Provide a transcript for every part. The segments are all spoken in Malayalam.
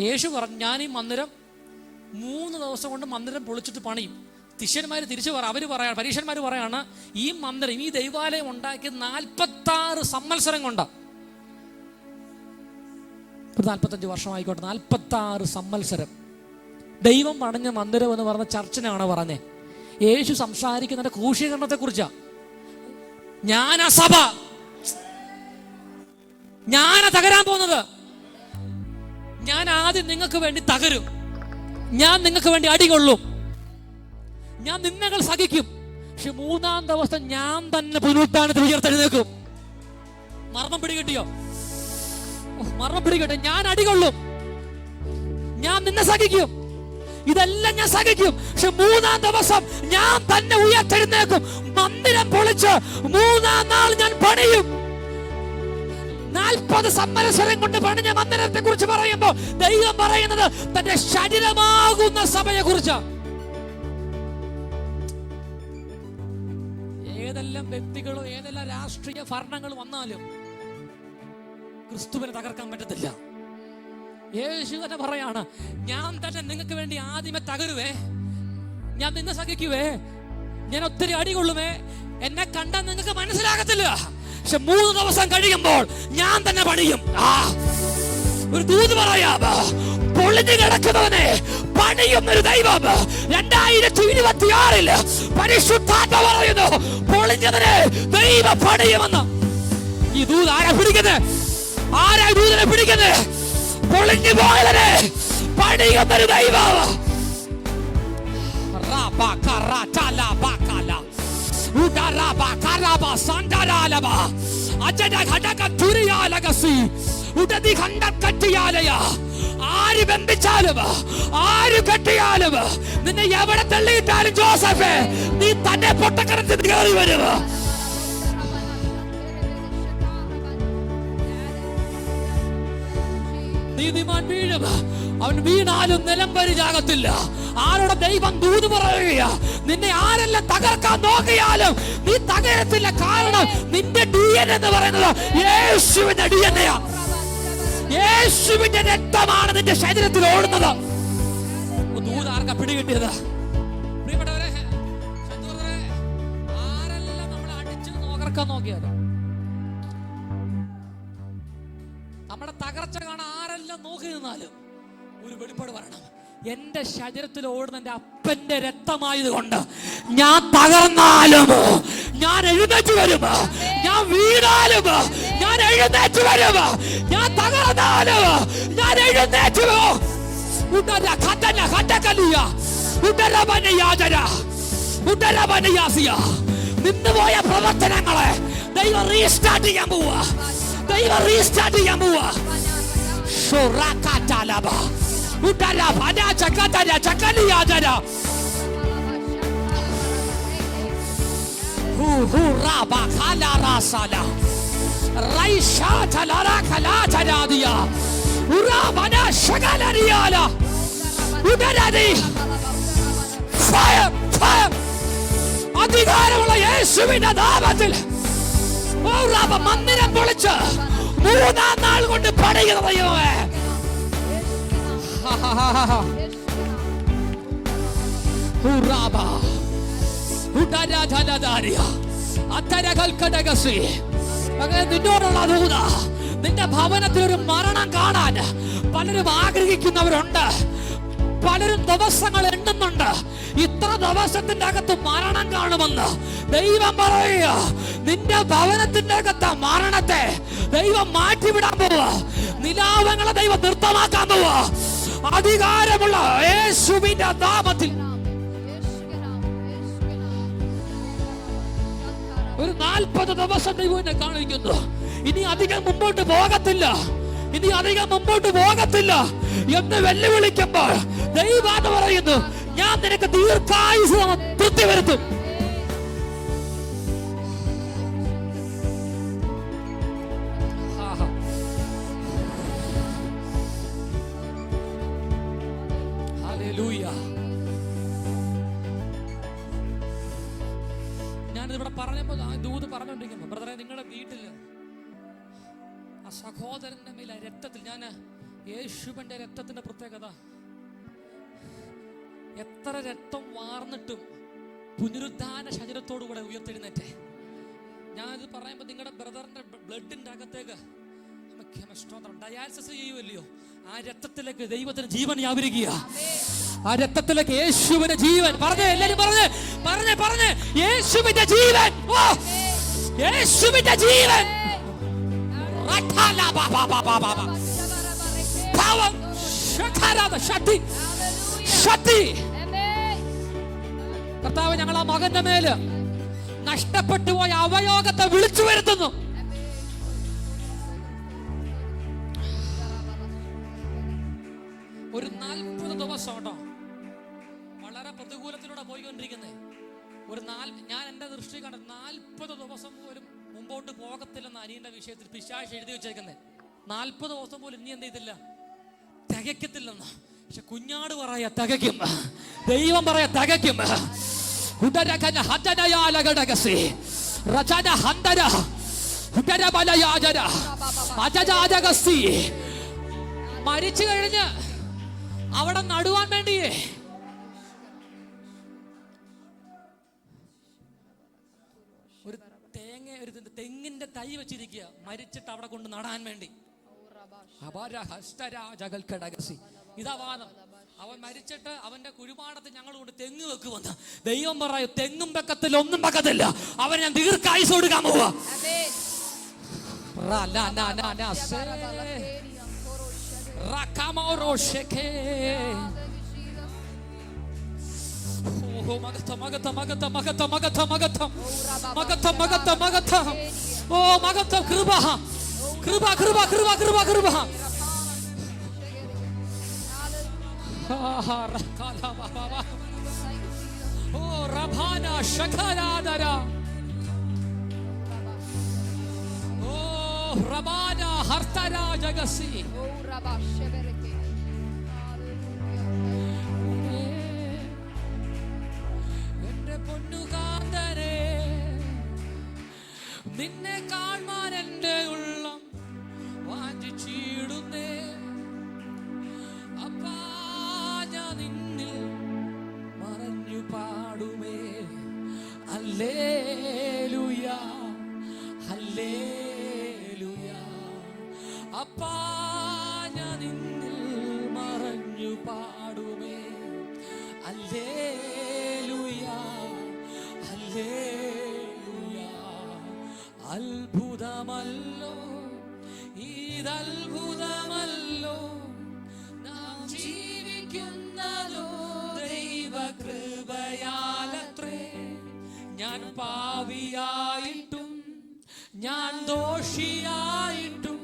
യേശു പറഞ്ഞു ഞാൻ ഈ മന്ദിരം മൂന്ന് ദിവസം കൊണ്ട് മന്ദിരം പൊളിച്ചിട്ട് പണിയും. ശിഷ്യന്മാർ തിരിച്ചു പറ അവർ പറയാണ് പരീക്ഷന്മാർ പറയാണ് ഈ മന്ദിരം ഈ ദൈവാലയം ഉണ്ടാക്കി നാൽപ്പത്തി ആറ് സംവത്സരം കൊണ്ടാണ് ഒരു നാൽപ്പത്തഞ്ച് വർഷമായിക്കോട്ടെ നാൽപ്പത്തി ആറ് സംവത്സരം. ദൈവം പണഞ്ഞ മന്ദിരം എന്ന് പറഞ്ഞ ചർച്ചിനാണ് പറഞ്ഞേ. യേശു സംസാരിക്കുന്നതിന്റെ ക്രൂശീകരണത്തെ കുറിച്ചാ ഞാനാ സഭ ഞാനാ തകരാൻ പോകുന്നത്. ഞാൻ ആദ്യം നിങ്ങൾക്ക് വേണ്ടി തകരും. ഞാൻ നിങ്ങൾക്ക് വേണ്ടി അടികൊള്ളും ഞാൻ നിന്നകൾ സഹിക്കും. പക്ഷെ മൂന്നാം ദിവസം ഞാൻ തന്നെ പുനരുത്ഥാനത്തിൽ ഉയർത്തെഴുന്നേക്കും മർമ്മം പിടികിട്ടിയോ? മർമ്മം പിടികിട്ടെ ഞാൻ അടികൊള്ളും ഞാൻ നിന്നെ സഹിക്കും. ഇതെല്ലാം ഞാൻ സഹിക്കും. പക്ഷെ മൂന്നാം ദിവസം ഞാൻ തന്നെ ഉയർത്തെഴുന്നേക്കും മന്ദിരം പൊളിച്ച് മൂന്നാം നാൾ ഞാൻ പണിയും. നാൽപ്പത് സമ്മത്സരം കൊണ്ട് പണിഞ്ഞ മന്ദിരത്തെ കുറിച്ച് പറയുമ്പോൾ ദൈവം പറയുന്നത് തന്റെ ശരീരമാകുന്ന സഭയെ കുറിച്ച് ഏതെല്ലാം വ്യക്തികളോ ഏതെല്ലാം രാഷ്ട്രീയ ഭരണങ്ങൾ വന്നാലും ക്രിസ്തുവിനെ തകർക്കാൻ പറ്റത്തില്ല. യേശു തന്നെ പറയാണ് ഞാൻ തന്നെ നിങ്ങൾക്ക് വേണ്ടി ആദ്യമേ തകരുവേ ഞാൻ നിന്നെ സഹിക്കുവേ ഞാൻ ഒത്തിരി അടികൊള്ളുമേ എന്നെ കണ്ടാൽ നിങ്ങൾക്ക് മനസ്സിലാകത്തില്ല. പക്ഷെ മൂന്ന് ദിവസം കഴിയുമ്പോൾ ഞാൻ തന്നെ പണിയും. ആ ഒരു ദൂത് പറയാം. പൊളിഞ്ഞു കിടക്കുന്നവനെ പണിയും ഒരു ദൈവം. രണ്ടായിരത്തി ഇരുപത്തി ആറിൽ പരിശുദ്ധാത്മ പറയുന്നു പൊളിഞ്ഞതിനെ ദൈവ പണിയുമെന്ന്. ഈ ദൂത് ആരാ പിടിക്കുന്നത്? ആരാ ദൂതനെ പിടിക്കുന്നത്? പൊളിഞ്ഞു പോയതിനെ പണിയുന്നൊരു ദൈവം. Rabakaratalabakala. Udarabakaraba sandaralaba. അജന ഘടക തുരിയാലകസി. ഉടതി കണ്ടക്കറ്റിയാലയ. ആര് ബന്ധിച്ചാലും ആര് കെട്ടിയാലും നിന്നെ എവിടെ തള്ളിയിട്ടാലും ജോസഫേ നീ തന്നെ പൊട്ടക്കരത്തിൽ കയറി വരും നീതിമാൻ വീഴും അവൻ വീണാലും നിലം പരിചാകത്തില്ല ആരുടെ ദൈവം ദൂത് പറയുകയാ? നിന്നെ ആരെല്ലാം തകർക്കാൻ നോക്കിയാലും നീ തകരത്തില്ല. കാരണം നിന്റെ ഡി എൻ എന്ന് പറയുന്നത് യേശുവിന്റെ ഡി എൻ യേശുവിന്റെ രക്തമാണ് നിന്റെ ശരീരത്തിൽ ഓടുന്നത്. ദൂത് ആർക്കാ പിടികിട്ടിയത്? പ്രിയപ്പെട്ടവരെ ആരെല്ലാം അടിച്ചു നമ്മുടെ തകർച്ച കാണാൻ ആരെല്ലാം നോക്കി നിന്നാലും ഒരു വെളിപ്പാട് പറയണം. എന്റെ ശരീരത്തിൽ ഓടുന്ന എന്റെ അപ്പന്റെ രക്തമായത് കൊണ്ട് ഞാൻ തകർന്നാലും ഞാൻ എഴുന്നേറ്റ് വരും. ഞാൻ വീണാലും ഞാൻ എഴുന്നേറ്റ് വരും. ഞാൻ തകർന്നാലും ഞാൻ എഴുന്നേറ്റ് നിന്നുപോയ പ്രവർത്തനങ്ങളെ ദൈവം റീസ്റ്റാർട്ട് ചെയ്യാൻ പോവാ ദൈവം റീസ്റ്റാർട്ട് ചെയ്യാൻ പോവാ ഷുറകതലബ ഉടര ബന ചകതര ചകലിയാജര ഹു ഹു റബ ഖലറസല റൈഷാ തലറ ഖലാതരാദിയ ഉറബന ശകലരിയാല ഉടരതി ഫയർ ഫയർ അധികാരമുള്ള യേശുവിന്റെ നാമത്തിൽ. മന്ദിരം പൊളിച്ച് മൂന്നാം നാൾ കൊണ്ട് പണിയുന്ന നിന്നോടുള്ള ദൂത നിന്റെ ഭവനത്തിൽ ഒരു മരണം കാണാൻ പലരും ആഗ്രഹിക്കുന്നവരുണ്ട്. പലരും ദിവസങ്ങൾ എണ്ണുന്നുണ്ട്. ഇത്ര ദിവസത്തിന്റെ അകത്ത് മരണം കാണുമെന്ന് ദൈവം പറയുക. നിന്റെ ഭവനത്തിന്റെ അകത്ത് മരണത്തെ ദൈവം മാറ്റിവിടാൻ പോവുക. നിലാവങ്ങളെ ദൈവം നിർത്തമാക്കാൻ പോവുക. അധികാരമുള്ള യേശുവിന്റെ നാമത്തിൽ. ഒരു നാൽപ്പത് ദിവസം ദൈവം എന്നെ കാണിക്കുന്നു. ഇനി അധികം മുമ്പോട്ട് പോകത്തില്ല. ഇനി അധികം മുമ്പോട്ട് പോകത്തില്ല എന്ന് വെല്ലുവിളിക്കുമ്പോൾ ദൈവാന്ന് പറയുന്നു. ഞാൻ നിനക്ക് ദീർഘായുസ് തൃപ്തി വരുത്തും. പറഞ്ഞപ്പോൾ ആ ദൂത് പറഞ്ഞുകൊണ്ടിരിക്കുന്നു ബ്രദറെ നിങ്ങളുടെ വീട്ടിൽ ആ സഹോദരന്റെ മേലെ രക്തത്തിൽ ഞാൻ യേശുവിന്റെ രക്തത്തിന്റെ പ്രത്യേകത. എത്ര രക്തം വാർന്നിട്ടും പുനരുദ്ധാന ശരീരത്തോടുകൂടെ ഉയർത്തെഴുന്നേറ്റേ. ഞാനിത് പറയുമ്പോൾ നിങ്ങളുടെ ബ്രദറിന്റെ ബ്ലഡിന്റെ അകത്തേക്ക് ഡയാലിസിസ് ചെയ്യുമല്ലയോ ആ രക്തത്തിലേക്ക് ദൈവത്തിന് ജീവൻ വ്യാപരിക്കുക. ആ രക്തത്തിലേക്ക് യേശുവിന്റെ ജീവൻ. പറഞ്ഞേ എല്ലാരും പറഞ്ഞേ പറഞ്ഞേ പറഞ്ഞേ. യേശുവിന്റെ ജീവൻ. ഓ യേശുവിന്റെ ജീവൻ. കർത്താവ് ഞങ്ങൾ ആ മകന്റെ മേൽ നഷ്ടപ്പെട്ടു പോയ അവയോഗത്തെ വിളിച്ചു വരുത്തുന്നു. ഒരു നാൽപ്പത് ദിവസം കേട്ടോ. വളരെ പ്രതികൂലത്തിലൂടെ പോയിക്കൊണ്ടിരിക്കുന്നത് ഒരു നാല് ഞാൻ എന്റെ ദൃഷ്ടി കണ്ട നാൽപ്പത് ദിവസം പോലും മുമ്പോട്ട് പോകത്തില്ലെന്ന് അനിയന്റെ വിഷയത്തിൽ പിശാശ് എഴുതി വെച്ചേക്കുന്നേ. നാൽപ്പത് ദിവസം പോലും ഇനി എന്ത് ചെയ്തില്ല തികയ്ക്കത്തില്ലെന്ന്. പക്ഷെ കുഞ്ഞാട് പറയാ തികയ്ക്കും. ദൈവം പറയാ തികയ്ക്കും. മരിച്ചു കഴിഞ്ഞ് അവിടെ നടുവാൻ വേണ്ടിയേ. ഒരു തേങ്ങ ഒരു തെങ്ങിന്റെ തൈ വെച്ചിരിക്കുക. മരിച്ചിട്ട് അവിടെ കൊണ്ട് നടാൻ വേണ്ടി. ഇതാ വാദം. അവൻ മരിച്ചിട്ട് അവന്റെ കുഴിമാടത്ത് ഞങ്ങൾ കൊണ്ട് തെങ്ങ് വെക്കുമെന്ന്. ദൈവം പറയും തെങ്ങും പക്കത്തില്ല ഒന്നും വെക്കത്തില്ല അവൻ ഞാൻ ദീർഘായുസ് കൊടുക്കാൻ പോവാ. Rakamoroshake. Oh, Magata, Magata, Magata, Magata, Magata, Magata, Magata, Magata, Magata, Oh, Magata, Kruba, Kruba, Kruba, Kruba, Kruba, Kruba, Kruba, Kruba, Kruba, Kruba, Kruba, Kruba, Kruba, എന്റെ പൊന്നുകാന്തരെ നിന്നെ കാണാൻ എന്റെ ഉള്ളം അത്ഭുതമല്ലോ ഇതത്ഭുതമല്ലോ നാം ജീവിക്കുന്നതോ ദൈവകൃപയാലത്രേ. ഞാൻ പാവിയായിട്ടും ഞാൻ ദോഷിയായിട്ടും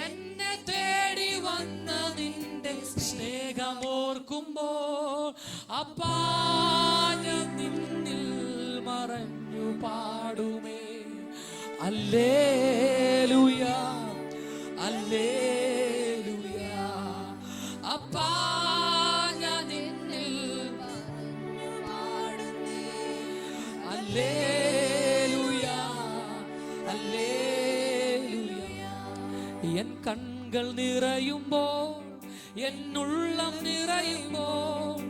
എന്നെ തേടി വന്ന നിന്റെ സ്നേഹമോർക്കുമ്പോൾ അപ്പാ ഞാൻ നിന്നിൽ മറഞ്ഞു പാടുമേ. അല്ലേലുയ എൻ കൺകൾ നിറയുമ്പോൾ എന്നുള്ളം നിറയുമ്പോൾ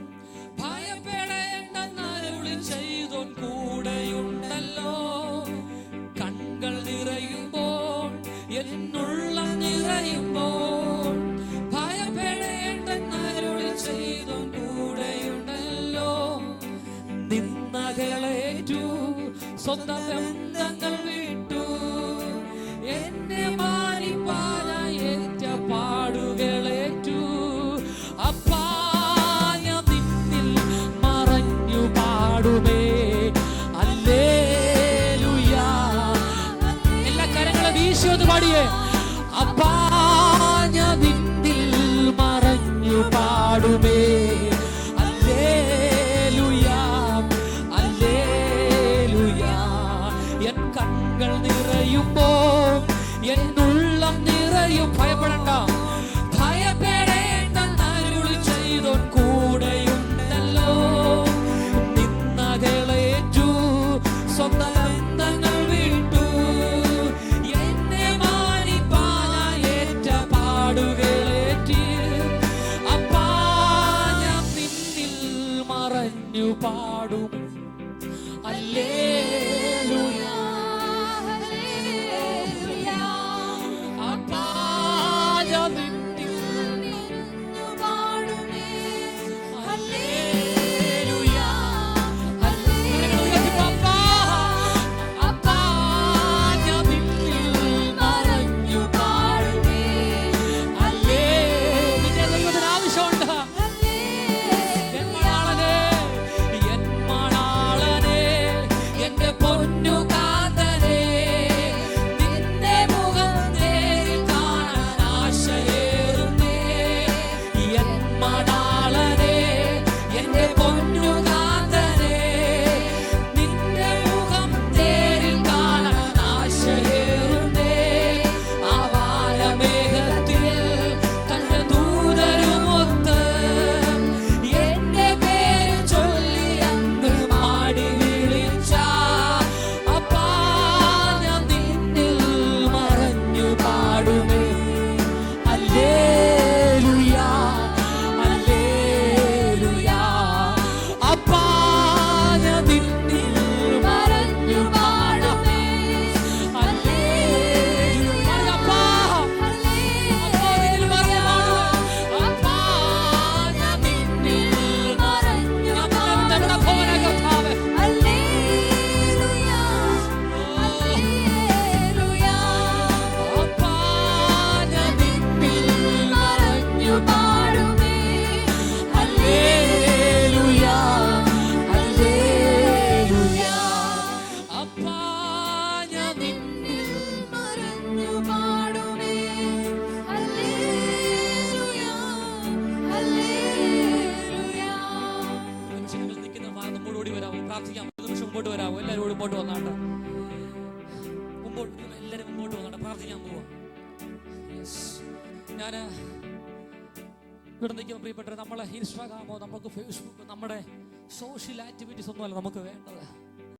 നിറയുമ്പോ എന്നുള്ളം നിറയും. ഭയപ്പെടണ്ട. ഭയപ്പെടേണ്ടെന്നരുൾ ചെയ്തോ കൂടെയുണ്ടല്ലോ. നിന്നതേളേറ്റു സ്വന്തം പാടും. അല്ലേ? no ശ്രദ്ധിക്കുന്ന പ്രിയപ്പെട്ടത് നമ്മളെ ഇൻസ്റ്റാഗ്രാമോ നമുക്ക് ഫേസ്ബുക്ക് നമ്മുടെ സോഷ്യൽ ആക്ടിവിറ്റീസ് ഒന്നുമല്ല നമുക്ക് വേണ്ടത്.